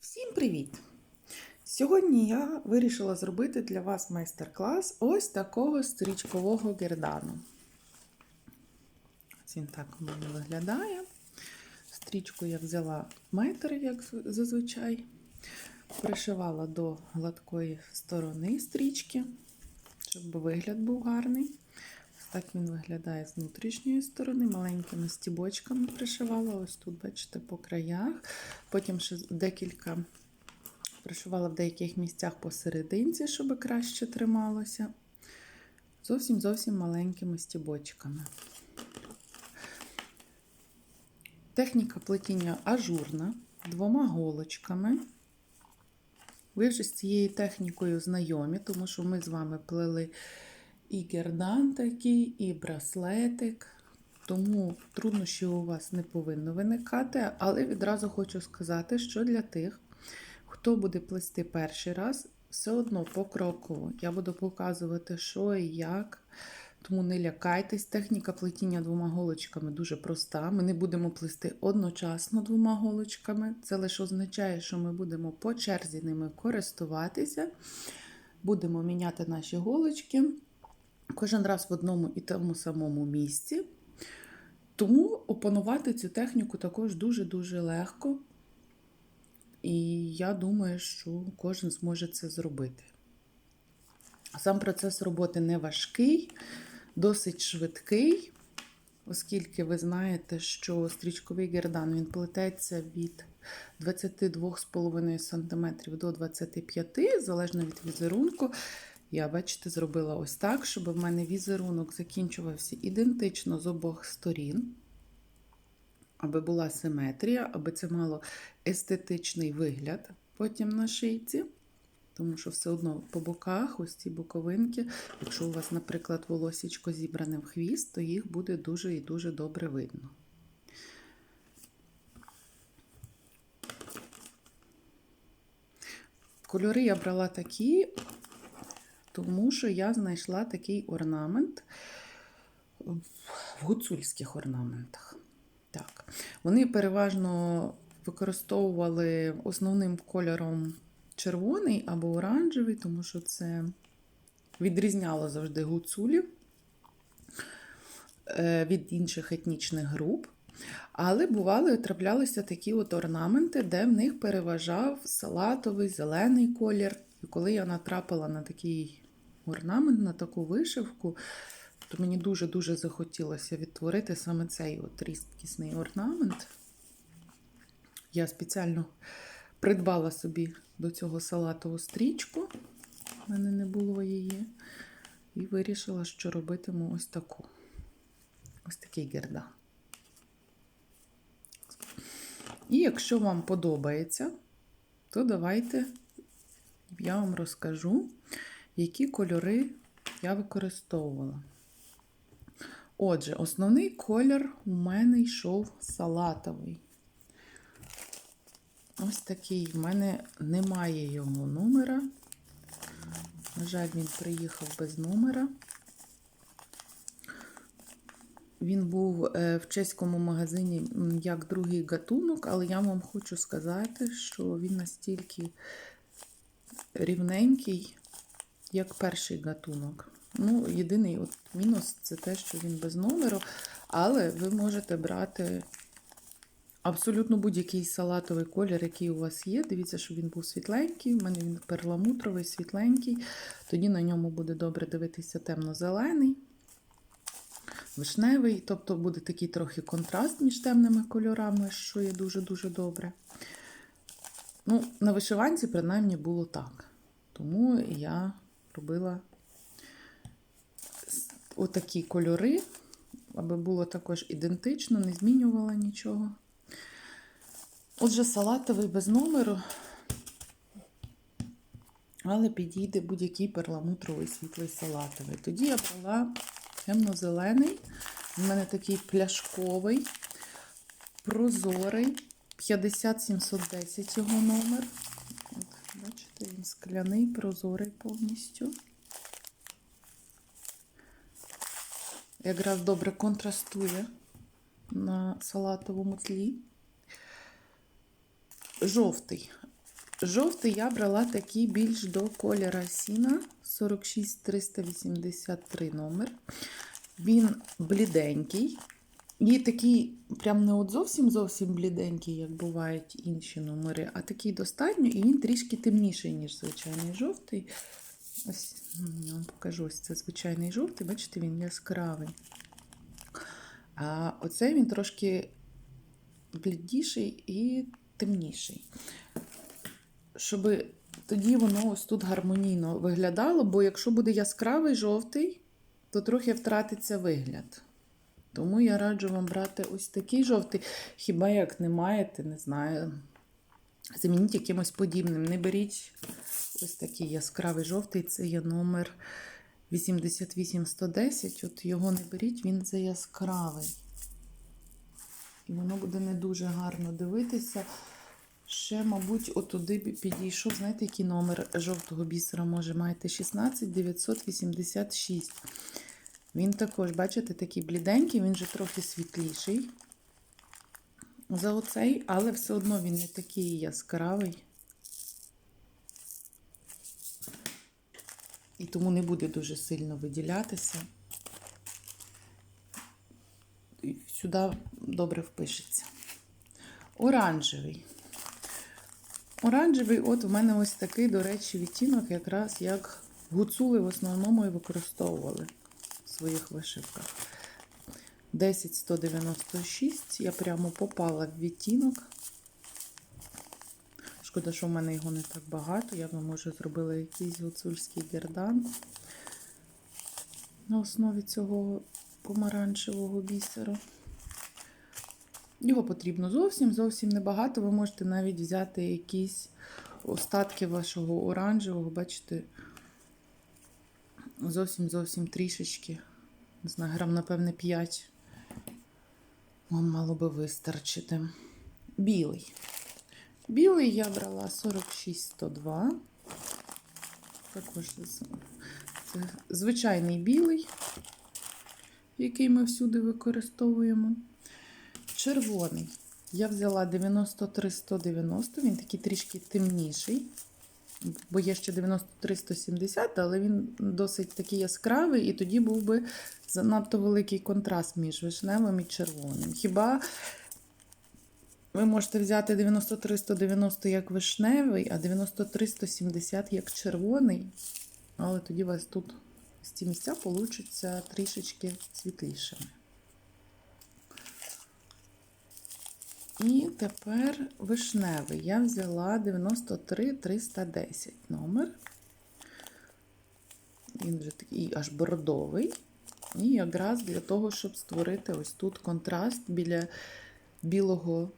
Всім привіт! Сьогодні я вирішила зробити для вас майстер-клас ось такого стрічкового гердану. Ось він так у виглядає. Стрічку я взяла метр, як зазвичай, пришивала до гладкої сторони стрічки, щоб вигляд був гарний. Так він виглядає з внутрішньої сторони, маленькими стібочками пришивала. Ось тут, бачите, по краях. Потім ще декілька пришивала в деяких місцях посерединці, щоб краще трималося. Зовсім зовсім маленькими стібочками. Техніка плетіння ажурна, двома голочками. Ви вже з цією технікою знайомі, тому що ми з вами плели і гердан такий, і браслетик. Тому труднощів у вас не повинно виникати, але відразу хочу сказати, що для тих, хто буде плести перший раз, все одно покроково. Я буду показувати, що і як. Тому не лякайтесь, техніка плетіння двома голочками дуже проста. Ми не будемо плести одночасно двома голочками. Це лише означає, що ми будемо по черзі ними користуватися. Будемо міняти наші голочки кожен раз в одному і тому самому місці. Тому опанувати цю техніку також дуже-дуже легко. І я думаю, що кожен зможе це зробити. Сам процес роботи не важкий, досить швидкий, оскільки ви знаєте, що стрічковий гердан він плететься від 22,5 см до 25 см, залежно від візерунку. Я, бачите, зробила ось так, щоб в мене візерунок закінчувався ідентично з обох сторін, аби була симетрія, аби це мало естетичний вигляд потім на шийці. Тому що все одно по боках, ось ці боковинки, якщо у вас, наприклад, волосічко зібране в хвіст, то їх буде дуже і дуже добре видно. Кольори я брала такі, тому що я знайшла такий орнамент в гуцульських орнаментах. Так. Вони переважно використовували основним кольором червоний або оранжевий, тому що це відрізняло завжди гуцулів від інших етнічних груп. Але бували, траплялися такі от орнаменти, де в них переважав салатовий, зелений колір. І коли я натрапила на такий орнамент, на таку вишивку, то мені дуже-дуже захотілося відтворити саме цей от різкісний орнамент. Я спеціально придбала собі до цього салатову стрічку, в мене не було її, і вирішила, що робитиму ось таку. Ось такий гердан. І якщо вам подобається, то давайте я вам розкажу, які кольори я використовувала. Отже, основний колір у мене йшов салатовий. Ось такий. В мене немає його номера. На жаль, він приїхав без номера. Він був в чеському магазині як другий гатунок, але я вам хочу сказати, що він настільки рівненький, як перший гатунок. Ну, єдиний от мінус це те, що він без номеру, але ви можете брати абсолютно будь-який салатовий колір, який у вас є. Дивіться, що він був світленький, у мене він перламутровий, світленький. Тоді на ньому буде добре дивитися темно-зелений, вишневий, тобто буде такий трохи контраст між темними кольорами, що є дуже-дуже добре. Ну, На вишиванці, принаймні, було так. Тому я робила отакі кольори, аби було також ідентично, не змінювала нічого. Отже, салатовий без номеру, але підійде будь-який перламутровий світлий салатовий. Тоді я брала темно-зелений, у мене такий пляшковий, прозорий, 50710 його номер. Він скляний, прозорий повністю. Якраз добре контрастує на салатовому тлі. Жовтий Жовтий я брала такий більш до кольора сіна 46383 номер. Він бліденький. І такий, прям не от зовсім зовсім бліденький, як бувають інші номери, а такий достатньо, і він трішки темніший, ніж звичайний жовтий. Ось я вам покажу, ось це звичайний жовтий, бачите, він яскравий. А оцей він трошки блідіший і темніший. Щоб тоді воно ось тут гармонійно виглядало, бо якщо буде яскравий жовтий, то трохи втратиться вигляд. Тому я раджу вам брати ось такий жовтий. Хіба як не маєте, не знаю. Замініть якимось подібним. Не беріть ось такий яскравий жовтий, це є номер 88110. От його не беріть, він за яскравий. І воно буде не дуже гарно дивитися. Ще, мабуть, отуди підійшов. Знаєте, який номер жовтого бісера може маєте? 16986. Він також, бачите, такий бліденький, він же трохи світліший за оцей, але все одно він не такий яскравий. І тому не буде дуже сильно виділятися. Сюди добре впишеться. Оранжевий. Оранжевий, от у мене ось такий, до речі, відтінок, якраз як гуцули в основному і використовували в своїх вишивках. 10196. Я прямо попала в відтінок. Шкода, що в мене його не так багато. Я би, може, зробила якийсь гуцульський гердан на основі цього помаранчевого бісеру. Його потрібно зовсім зовсім небагато. Ви можете навіть взяти якісь остатки вашого оранжевого, бачите, зовсім зовсім трішечки. Не знаю, грам, напевне, 5. Вам мало би вистачити. Білий. Білий я брала 46102. Також це звичайний білий, який ми всюди використовуємо. Червоний. Я взяла 93190, він такий трішки темніший. Бо є ще 93-170, але він досить такий яскравий, і тоді був би занадто великий контраст між вишневим і червоним. Хіба ви можете взяти 93-190 як вишневий, а 93-170 як червоний, але тоді у вас тут ці місця получаться трішечки світлішими. І тепер вишневий. Я взяла 93 310 номер. Він вже такий аж бордовий. І якраз для того, щоб створити ось тут контраст біля білого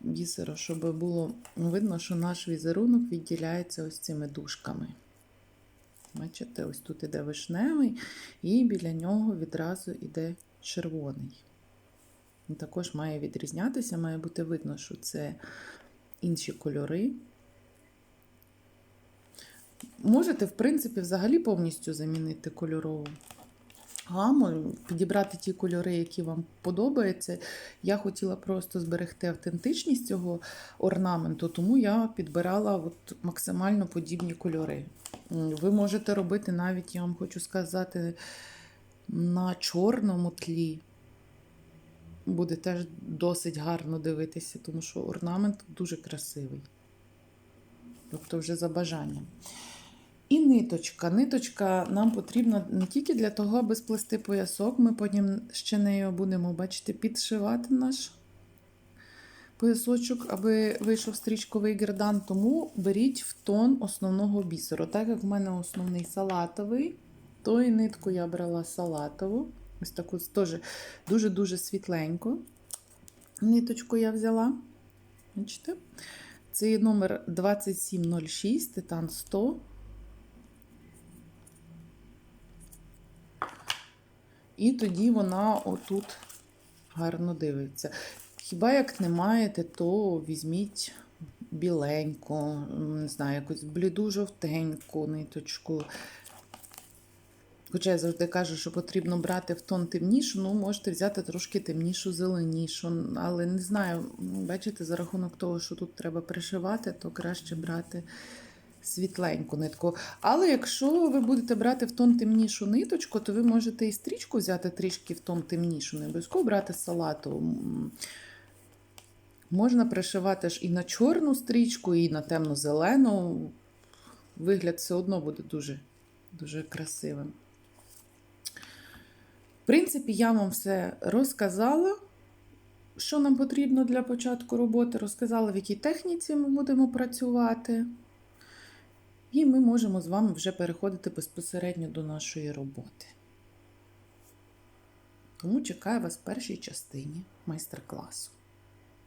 бісера, щоб було видно, що наш візерунок відділяється ось цими дужками. Бачите, ось тут іде вишневий, і біля нього відразу йде червоний. Також має відрізнятися, має бути видно, що це інші кольори. Можете, в принципі, взагалі повністю замінити кольорову гаму, підібрати ті кольори, які вам подобаються. Я хотіла просто зберегти автентичність цього орнаменту, тому я підбирала от максимально подібні кольори. Ви можете робити навіть, я вам хочу сказати, на чорному тлі буде теж досить гарно дивитися, тому що орнамент дуже красивий. Тобто вже за бажанням. І ниточка. Ниточка нам потрібна не тільки для того, аби сплести поясок. Ми потім ще нею будемо, бачите, підшивати наш поясочок, аби вийшов стрічковий гердан. Тому беріть в тон основного бісеру. Так як в мене основний салатовий, то і нитку я брала салатову. Ось таку теж дуже-дуже світленьку. Ниточку я взяла. Бачите? Це номер 2706, титан 100. І тоді вона отут гарно дивиться. Хіба як не маєте, то візьміть біленьку, не знаю, якусь бліду жовтеньку ниточку. Хоча я завжди кажу, що потрібно брати в тон темнішу, ну можете взяти трошки темнішу, зеленішу. Але не знаю, бачите, за рахунок того, що тут треба пришивати, то краще брати світленьку нитку. Але якщо ви будете брати в тон темнішу ниточку, то ви можете і стрічку взяти трішки в тон темнішу, не обов'язково брати салату. Можна пришивати ж і на чорну стрічку, і на темно-зелену. Вигляд все одно буде дуже, дуже красивим. В принципі, я вам все розказала, що нам потрібно для початку роботи. Розказала, в якій техніці ми будемо працювати. І ми можемо з вами вже переходити безпосередньо до нашої роботи. Тому чекаю вас в першій частині майстер-класу.